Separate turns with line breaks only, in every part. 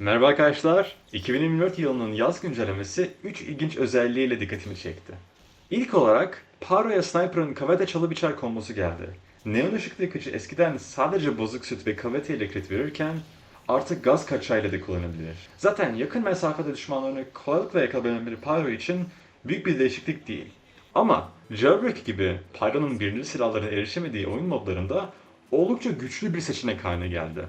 Merhaba arkadaşlar. 2024 yılının yaz güncellemesi 3 ilginç özelliğiyle dikkatimi çekti. İlk olarak Paro'ya Sniper'ın kavete çalı biçer kombosu geldi. Neon ışıklı yıkıcı eskiden sadece bozuk süt ve kavete ile crit verirken artık gaz kaçağıyla da kullanılabilir. Zaten yakın mesafede düşmanlarını kolaylıkla yakalayan bir Pyro için büyük bir değişiklik değil. Ama Jailbreak gibi Pyro'nun birinci silahlara erişemediği oyun modlarında oldukça güçlü bir seçenek haline geldi.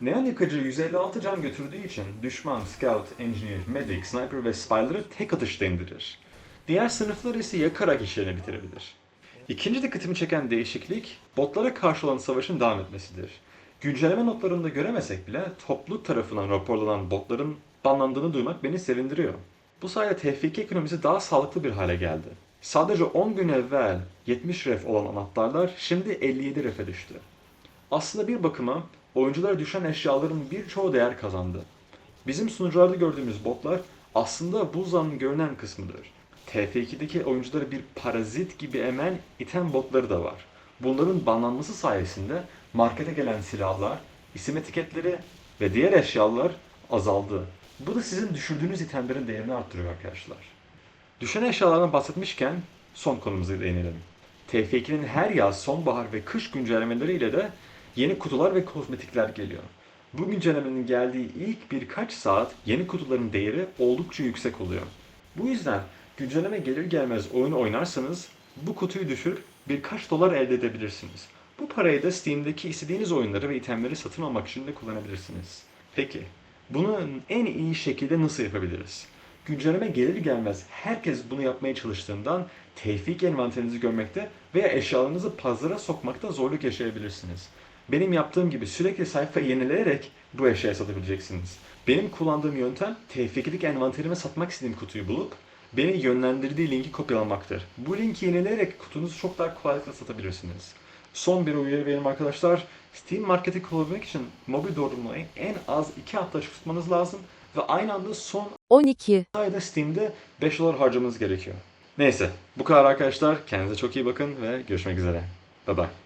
Neon yıkıcı 156 can götürdüğü için düşman, scout, engineer, medic, sniper ve spyları tek atışta indirir. Diğer sınıfları ise yakarak işlerini bitirebilir. İkinci dikkatimi çeken değişiklik, botlara karşı olan savaşın devam etmesidir. Güncelleme notlarında göremesek bile topluluk tarafından raporlanan botların banlandığını duymak beni sevindiriyor. Bu sayede TF2 ekonomisi daha sağlıklı bir hale geldi. Sadece 10 gün evvel 70 ref olan anahtarlar şimdi 57 refe düştü. Aslında bir bakıma oyunculara düşen eşyaların birçoğu değer kazandı. Bizim sunucularda gördüğümüz botlar aslında buzdağının görünen kısmıdır. TF2'deki oyuncuları bir parazit gibi emen item botları da var. Bunların banlanması sayesinde markete gelen silahlar, isim etiketleri ve diğer eşyalar azaldı. Bu da sizin düşürdüğünüz itemlerin değerini arttırıyor arkadaşlar. Düşen eşyalardan bahsetmişken son konumuza değinelim. TF2'nin her yaz, sonbahar ve kış güncellemeleriyle de yeni kutular ve kozmetikler geliyor. Bu güncellemenin geldiği ilk birkaç saat yeni kutuların değeri oldukça yüksek oluyor. Bu yüzden güncelleme gelir gelmez oyunu oynarsanız bu kutuyu düşürüp birkaç dolar elde edebilirsiniz. Bu parayı da Steam'deki istediğiniz oyunları ve itemleri satın almak için de kullanabilirsiniz. Peki, bunu en iyi şekilde nasıl yapabiliriz? Güncelleme gelir gelmez herkes bunu yapmaya çalıştığından tevfik envanterinizi görmekte veya eşyalarınızı pazara sokmakta zorluk yaşayabilirsiniz. Benim yaptığım gibi sürekli sayfa yenileyerek bu eşyayı satabileceksiniz. Benim kullandığım yöntem tevfiklik envanterime satmak istediğim kutuyu bulup beni yönlendirdiği linki kopyalamaktır. Bu linki yenileyerek kutunuzu çok daha kolaylıkla satabilirsiniz. Son bir uyarı verim arkadaşlar. Steam Market'i kullanabilmek için mobil doğruluğunu en az 2 hafta tutmanız lazım ve aynı anda son
12.
ayda Steam'de 5 dolar harcamanız gerekiyor. Neyse bu kadar arkadaşlar. Kendinize çok iyi bakın ve görüşmek üzere. Bye bye.